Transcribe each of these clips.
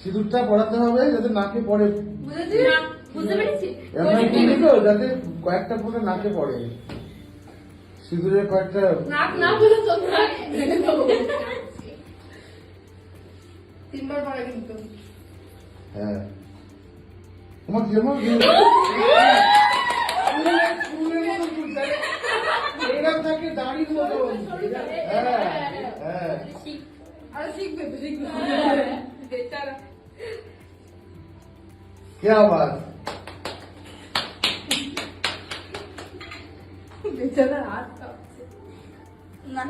সিঁদুরটা পড়াতে হবে যাতে নাকে পড়ে। তো যাতে কয়েকটা ফোটা নাকে পড়ে। সিঁদুরের কয়েকটা হ্যাঁ। তোমার যেমন এরকম থাকে দাড়ির মতো হ্যাঁ হ্যাঁ আর শিখবে তো শিখবে বেচারা क्या बात বেচারা হাত কাঁপছে না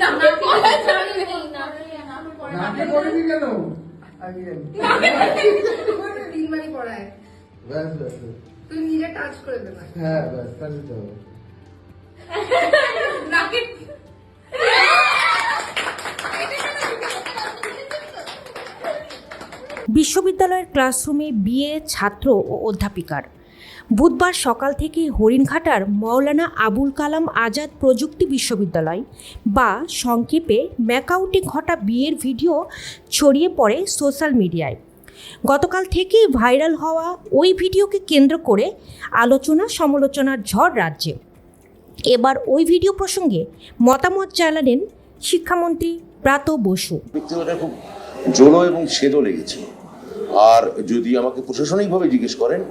না পড়া জানি না নাকে পড়েনি কেন আগে তিনবারই পড়ায় ব্যাস ব্যাস ব্যাস। তুই নিজে টাচ করে দেবে হ্যাঁ ব্যাস তাহলে তো হবে। নাকে বিশ্ববিদ্যালয়ের ক্লাসরুমে বিএ, ছাত্র ও অধ্যাপিকার। বুধবার সকাল থেকে হরিণঘাটার মৌলানা আবুল কালাম আজাদ প্রযুক্তি বিশ্ববিদ্যালয় বা সংক্ষেপে ম্যাকাউটে ঘটা বিয়ের ভিডিও ছড়িয়ে পড়ে সোশ্যাল মিডিয়ায়। গতকাল থেকেই ভাইরাল হওয়া ওই ভিডিওকে কেন্দ্র করে আলোচনা সমালোচনার ঝড় রাজ্যে। এবার ওই ভিডিও প্রসঙ্গে মতামত জানালেন শিক্ষামন্ত্রী ব্রাত বসু। ব্যক্তিগত খুব জোলো এবং সেদো লেগেছে আর যদি আমাকে প্রশাসনিকভাবে জিজ্ঞেস করেন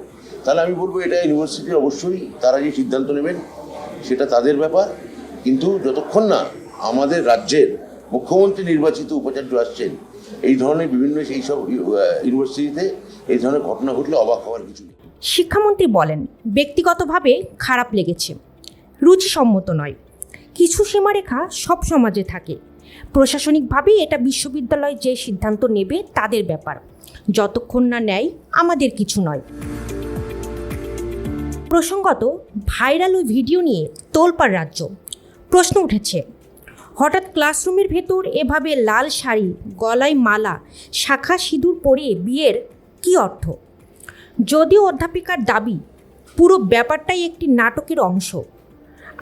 তাহলে আমি বলব এটা ইউনিভার্সিটির অবশ্যই তারা যে সিদ্ধান্ত নেবেন সেটা তাদের ব্যাপার। কিন্তু যতক্ষণ না আমাদের রাজ্যের মুখ্যমন্ত্রী নির্বাচিত উপাচার্য আসছেন এই ধরনের বিভিন্ন সেই সব ইউনিভার্সিটিতে এই ধরনের ঘটনা ঘটলে অবাক হওয়ার কিছু নেই। শিক্ষামন্ত্রী বলেন ব্যক্তিগতভাবে খারাপ লেগেছে। রুচিসম্মত নয়। কিছু সীমারেখা সব সমাজে থাকে। প্রশাসনিকভাবে এটা বিশ্ববিদ্যালয় যে সিদ্ধান্ত নেবে তাদের ব্যাপার। যতক্ষণ না নেয় আমাদের কিছু নয়। প্রসঙ্গত, ভাইরাল ওই ভিডিও নিয়ে তোলপাড় রাজ্য। প্রশ্ন উঠেছে, হঠাৎ ক্লাসরুমের ভেতর এভাবে লাল শাড়ি, গলায় মালা, শাখা সিঁদুর পরে বিয়ের কী অর্থ? যদিও অধ্যাপিকার দাবি, পুরো ব্যাপারটাই একটি নাটকের অংশ।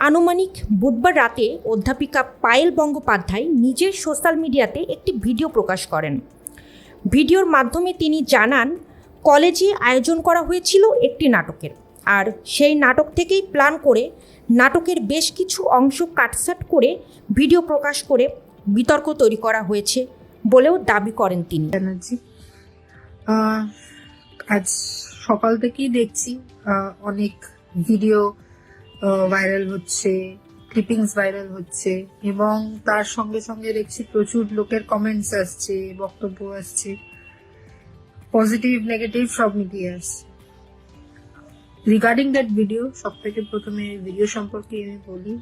আনুমানিক বুধবার রাতে অধ্যাপিকা পায়েল বন্দ্যোপাধ্যায় নিজের সোশ্যাল মিডিয়াতে একটি ভিডিও প্রকাশ করেন। ভিডিওর মাধ্যমে তিনি জানান, কলেজে আয়োজন করা হয়েছিল একটি নাটকের। আর সেই নাটক থেকেই প্ল্যান করে নাটকের বেশ কিছু অংশ কাটসাট করে ভিডিও প্রকাশ করে বিতর্ক তৈরি করা হয়েছে বলেও দাবি করেন তিনি। ব্যানার্জি। আজ সকাল থেকেই দেখছি অনেক ভিডিও ভাইরাল হচ্ছে ক্লিপিংস ভাইরাল হচ্ছে এবং তার সঙ্গে সঙ্গে দেখছি প্রচুর লোকের কমেন্টস আসছে, বক্তব্য আসছে। পজিটিভ নেগেটিভ সব মিলিয়ে আসছে। রিগার্ডিং দ্যাট ভিডিও সব থেকে প্রথমে ভিডিও সম্পর্কে আমি বলি,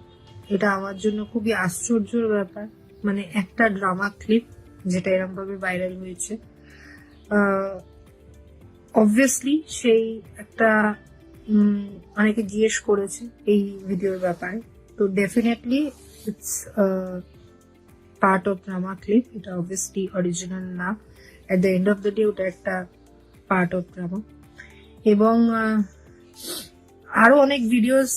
এটা আমার জন্য খুবই আশ্চর্যর ব্যাপার। মানে একটা ড্রামা ক্লিপ যেটা এরকম ভাবে ভাইরাল হয়েছে অবভিয়াসলি সেই একটা অনেকে জিজ্ঞেস করেছে এই ভিডিওর ব্যাপারে। তো definitely it's part of drama clip এটা অবভিয়াসলি অরিজিনাল না। At the end of the day ওটা একটা পার্ট অফ ড্রামা এবং আহ, আরও অনেক ভিডিওস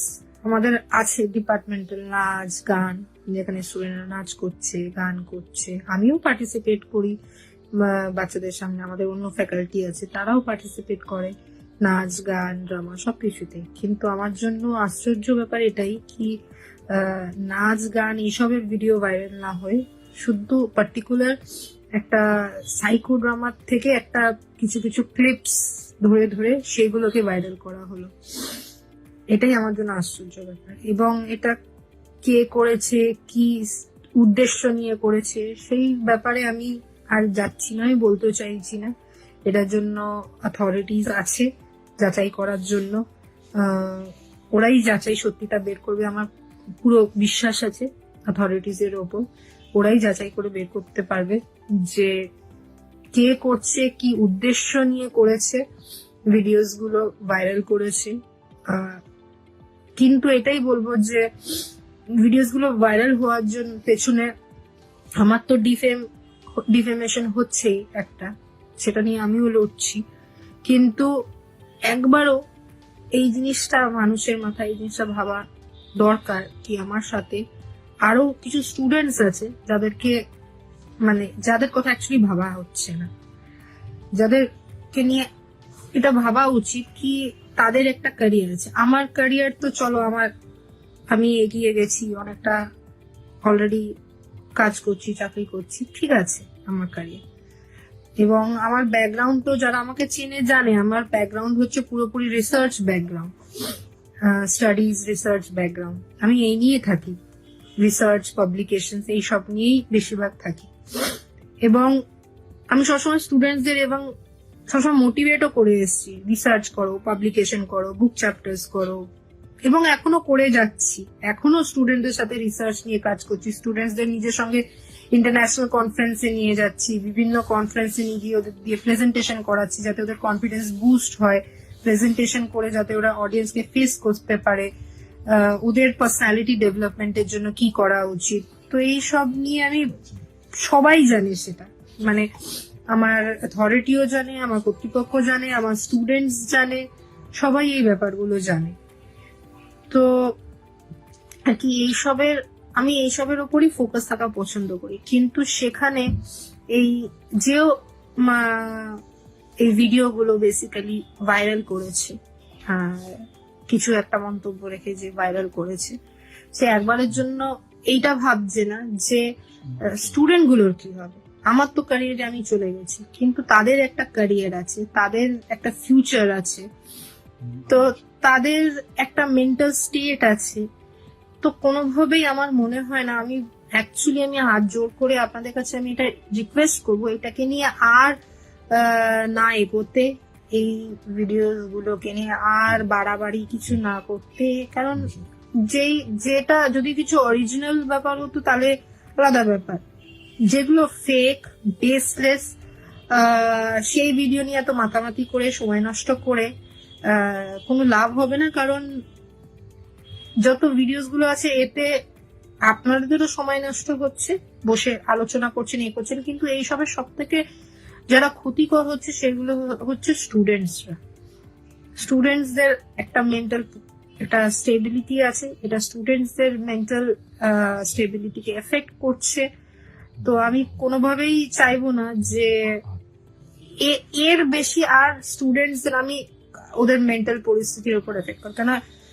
আমাদের আছে ডিপার্টমেন্টাল নাচ গান যেখানে স্টুডেন্টরা নাচ করছে গান করছে। আমিও পার্টিসিপেট করি বাচ্চাদের সামনে আমাদের অন্য ফ্যাকাল্টি আছে তারাও পার্টিসিপেট করে। নাচ, গান, ড্রামা সবকিছুতে কিন্তু আমার জন্য আশ্চর্য ব্যাপার এটাই কি নাচ, গান এইসবের ভিডিও ভাইরাল না হয়ে শুধু পার্টিকুলার একটা সাইকো ড্রামার থেকে একটা কিছু কিছু ক্লিপস ধরে ধরে সেগুলোকে ভাইরাল করা হলো। এটাই আমার জন্য আশ্চর্য ব্যাপার। এবং এটা কে করেছে, কি উদ্দেশ্য নিয়ে করেছে, সেই ব্যাপারে আমি আর যাচ্ছি না, আমি বলতে চাইছি না। এটার জন্য অথরিটিস আছে। যাচাই করার জন্য ওরাই যাচাই সত্যিটা বের করবে, আমার পুরো বিশ্বাস আছে অথরিটিস এর ওপর, ওরাই যাচাই করে বের করতে পারবে যে কে করছে, কি উদ্দেশ্য নিয়ে করেছে ভিডিওসগুলো ভাইরাল করেছে কিন্তু এটাই বলব যে ভিডিওসগুলো ভাইরাল হওয়ার জন্য পেছনে আমার তো ডিফেম, ডিফেমেশন হচ্ছেই একটা, সেটা নিয়ে আমিও লড়ছি, কিন্তু একবারও এই জিনিসটা মানুষের মাথায়, এই জিনিসটা ভাবা দরকার কি আমার সাথে। আরও কিছু স্টুডেন্টস আছে যাদেরকে মানে যাদের কথা অ্যাকচুয়ালি ভাবা হচ্ছে না। যাদেরকে নিয়ে এটা ভাবা উচিত কি তাদের একটা ক্যারিয়ার আছে। আমার ক্যারিয়ার তো চলো, আমার আমি এগিয়ে গেছি, অনেকটা অলরেডি কাজ করছি, চাকরি করছি, ঠিক আছে আমার ক্যারিয়ার এবং আমার ব্যাকগ্রাউন্ড তো যারা আমাকে চেনে জানে, আমার ব্যাকগ্রাউন্ড হচ্ছে পুরোপুরি research background studies research background আমি এই নিয়ে থাকি রিসার্চ পাবলিকেশন এইসব নিয়েই বেশিরভাগ থাকি। এবং আমি সবসময় স্টুডেন্টসদের এবং সবসময় মোটিভেটও করে এসেছি। রিসার্চ করো পাবলিকেশন করো বুক চ্যাপ্টার্স করো। এবং এখনও করে যাচ্ছি। এখনও স্টুডেন্টদের সাথে রিসার্চ নিয়ে কাজ করছি। স্টুডেন্টসদের নিজের সঙ্গে ইন্টারন্যাশনাল কনফারেন্সে নিয়ে যাচ্ছি, বিভিন্ন কনফারেন্সে নিয়ে গিয়ে ওদের দিয়ে প্রেজেন্টেশন করাচ্ছি যাতে ওদের কনফিডেন্স বুস্ট হয় প্রেজেন্টেশন করে যাতে ওরা অডিয়েন্সকে ফেস করতে পারে ওদের পার্সোনালিটি ডেভেলপমেন্টের জন্য কি করা উচিত। তো এই সব নিয়ে আমি সবাই জানে সেটা। মানে আমার অথরিটিও জানে, আমার কর্তৃপক্ষ জানে, আমার স্টুডেন্টস জানে, সবাই এই ব্যাপারগুলো জানে। তো আর কি এইসবের আমি এইসবের ওপরই ফোকাস থাকা পছন্দ করি। কিন্তু সেখানে এই মা- এই ভিডিওগুলো বেসিক্যালি ভাইরাল করেছে কিছু একটা মন্তব্য রেখে যে ভাইরাল করেছে, সে একবারের জন্য এইটা ভাবছে না যে স্টুডেন্টগুলোর কি হবে? আমার তো ক্যারিয়ারে আমি চলে গেছি, কিন্তু তাদের একটা ক্যারিয়ার আছে, তাদের একটা ফিউচার আছে। তো তাদের একটা মেন্টাল স্টেট আছে তো কোনোভাবেই আমার মনে হয় না। আমি অ্যাকচুয়ালি আমি হাত জোর করে আপনাদের কাছে আমি এটা রিকোয়েস্ট করব। এটাকে নিয়ে আর না এগোতে, এই ভিডিও গুলোকে নিয়ে আর বাড়াবাড়ি কিছু না করতে। কারণ যেই, যেটা, যদি কিছু অরিজিনাল ব্যাপার হতো তাহলে আলাদা ব্যাপার। যেগুলো ফেক বেসলেস সেই ভিডিও নিয়ে এত মাতামাতি করে, সময় নষ্ট করে কোনো লাভ হবে না। কারণ যত ভিডিওসগুলো আছে, এতে আপনাদেরও সময় নষ্ট হচ্ছে। বসে আলোচনা করছেন, এ করছেন, কিন্তু এই সব থেকে যারা ক্ষতিকর হচ্ছে, সেগুলো হচ্ছে স্টুডেন্টসরা স্টুডেন্টসদের একটা মেন্টাল একটা স্টেবিলিটি আছে। এটা স্টুডেন্টসদের মেন্টাল স্টেবিলিটিকে এফেক্ট করছে। তো আমি কোনোভাবেই চাইব না যে এর বেশি আর স্টুডেন্টসদের আমি ওদের মেন্টাল পরিস্থিতির উপর এফেক্ট করি কেন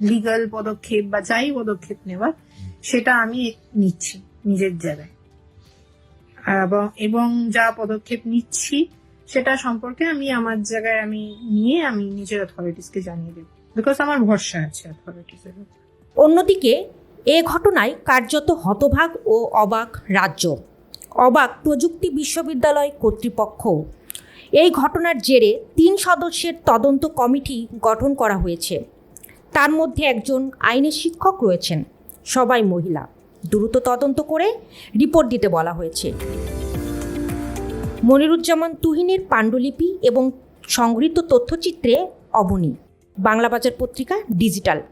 লিগাল পদক্ষেপ বা যাই পদক্ষেপ নেওয়া সেটা আমি নিচ্ছি নিজের জায়গায়। এবং যা পদক্ষেপ নিচ্ছি, সেটা সম্পর্কে আমি আমার জায়গায় আমি নিয়ে আমি নিজের অথরিটিসকে জানিয়ে দেবো। বিকজ আমার ভরসা আছে অথরিটিসের অন্যদিকে, এ ঘটনায় কার্যত হতভাগ ও অবাক রাজ্য। অবাক প্রযুক্তি বিশ্ববিদ্যালয় কর্তৃপক্ষ। এই ঘটনার জেরে তিন সদস্যের তদন্ত কমিটি গঠন করা হয়েছে। তার মধ্যে একজন আইনের শিক্ষক রয়েছেন। সবাই মহিলা। দ্রুত তদন্ত করে রিপোর্ট দিতে বলা হয়েছে। মনিরুজ্জামান তুহিনের পাণ্ডুলিপি এবং সংগৃহীত তথ্যচিত্রে অবনী। বাংলা বাজার পত্রিকা ডিজিটাল।